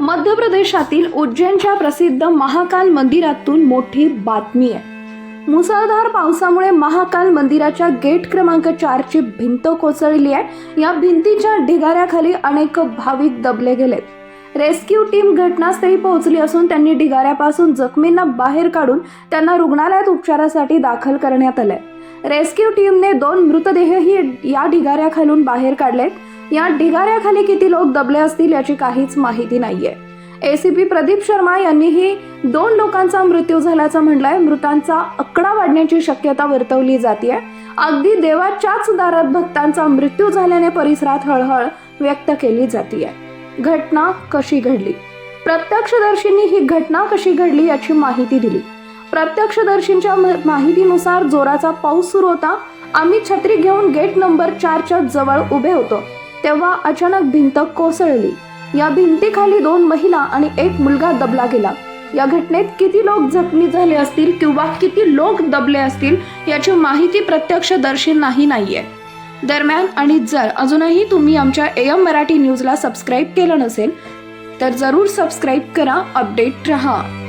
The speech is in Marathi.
मध्य प्रदेशातील उज्जैनच्या प्रसिद्ध महाकाल मंदिरातून मोठी बातमी आहे. मुसळधार पावसामुळे महाकाल मंदिराच्या गेट क्रमांक चारची भिंत कोसळली आहे. या भिंतीच्या ढिगाऱ्याखाली अनेक भाविक दबले गेलेत. रेस्क्यू टीम घटनास्थळी पोहोचली असून त्यांनी ढिगाऱ्यापासून जखमींना बाहेर काढून त्यांना रुग्णालयात उपचारासाठी दाखल करण्यात आलंय. रेस्क्यू टीमने दोन मृतदेहही या ढिगाऱ्याखालून बाहेर काढलेत. या ढिगाऱ्याखाली किती लोक दबले असतील याची काहीच माहिती नाहीये. एसीपी प्रदीप शर्मा यांनीही दोन लोकांचा मृत्यू झाल्याचं म्हटलंय मृतांचा आकडा वाढण्याची शक्यता वर्तवली जाते अगदी देवाच्याच दारात भक्तांचा मृत्यू झाल्याने परिसरात हळहळ व्यक्त केली जाते घटना कशी घडली? प्रत्यक्षदर्शींनी ही घटना कशी घडली याची माहिती दिली. प्रत्यक्षदर्शींच्या माहितीनुसार जोराचा पाऊस सुरू होता. आम्ही छत्री घेऊन गेट नंबर चारच्या जवळ उभे होतो. तेव्हा अचानक भिंत कोसळली. या भिंतीखाली दोन महिला आणि एक मुलगा दबला गेला. या घटनेत किती लोक जखमी झाले असतील किंवा किती लोक दबले असतील याची माहिती प्रत्यक्षदर्शींनाही नाहीये. दरम्यान आणि जर अजूनही तुम्ही आमच्या एम मराठी न्यूजला सबस्क्राईब केलं नसेल तर जरूर सबस्क्राईब करा अपडेट रहा.